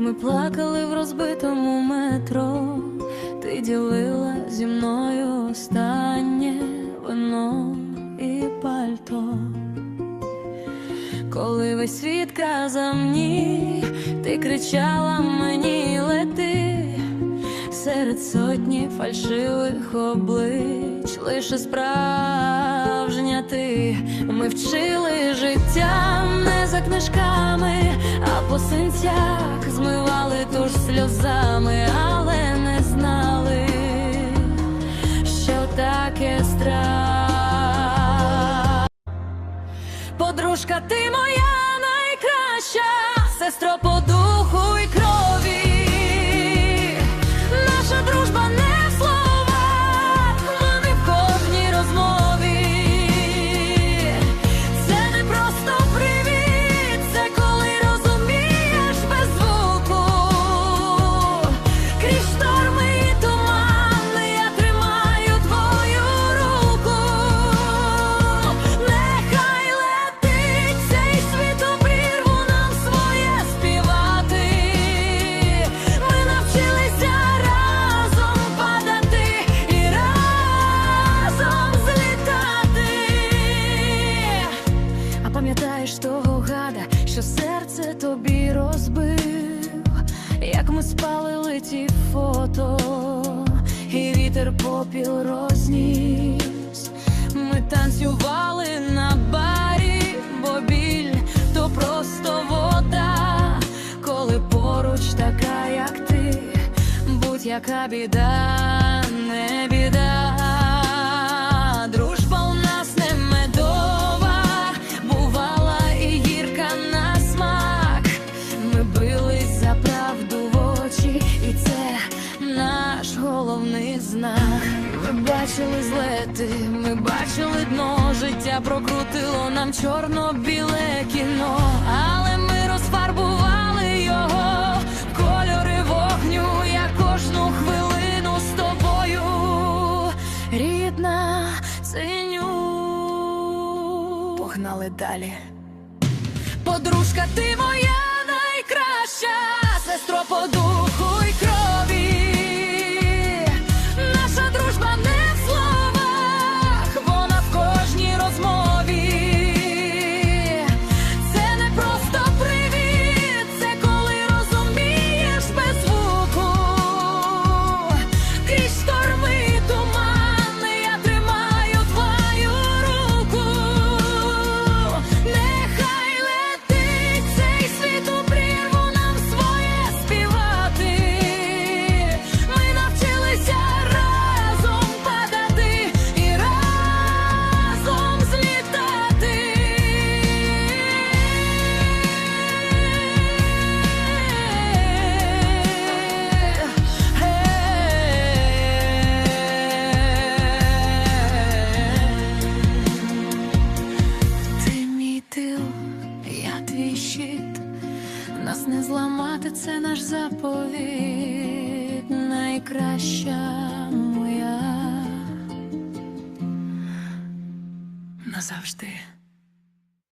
ми плакали в розбитому метро, ти ділила зі мною останнє вино і пальто. Коли весь світ казав ні, ти кричала мені лети серед сотні фальшивих облич, лише справжня ти. Ми вчили життя книжками, а по синцях змивали туж сльозами, але не знали, що таке страх. Подружка, ти моя найкраща, сестро по спалили ті фото, і вітер попіл розніс. Ми танцювали на барі, бо біль то просто вода, коли поруч така, як ти, будь-яка біда, не знак. Ми бачили злети, ми бачили дно, життя прокрутило нам чорно-біле кіно, але ми розфарбували його кольори вогню. Я кожну хвилину з тобою, рідна, ціню. Погнали далі. Подружка, ти моя твій щит, нас не зламати, це наш заповіт, найкраща моя. Назавжди.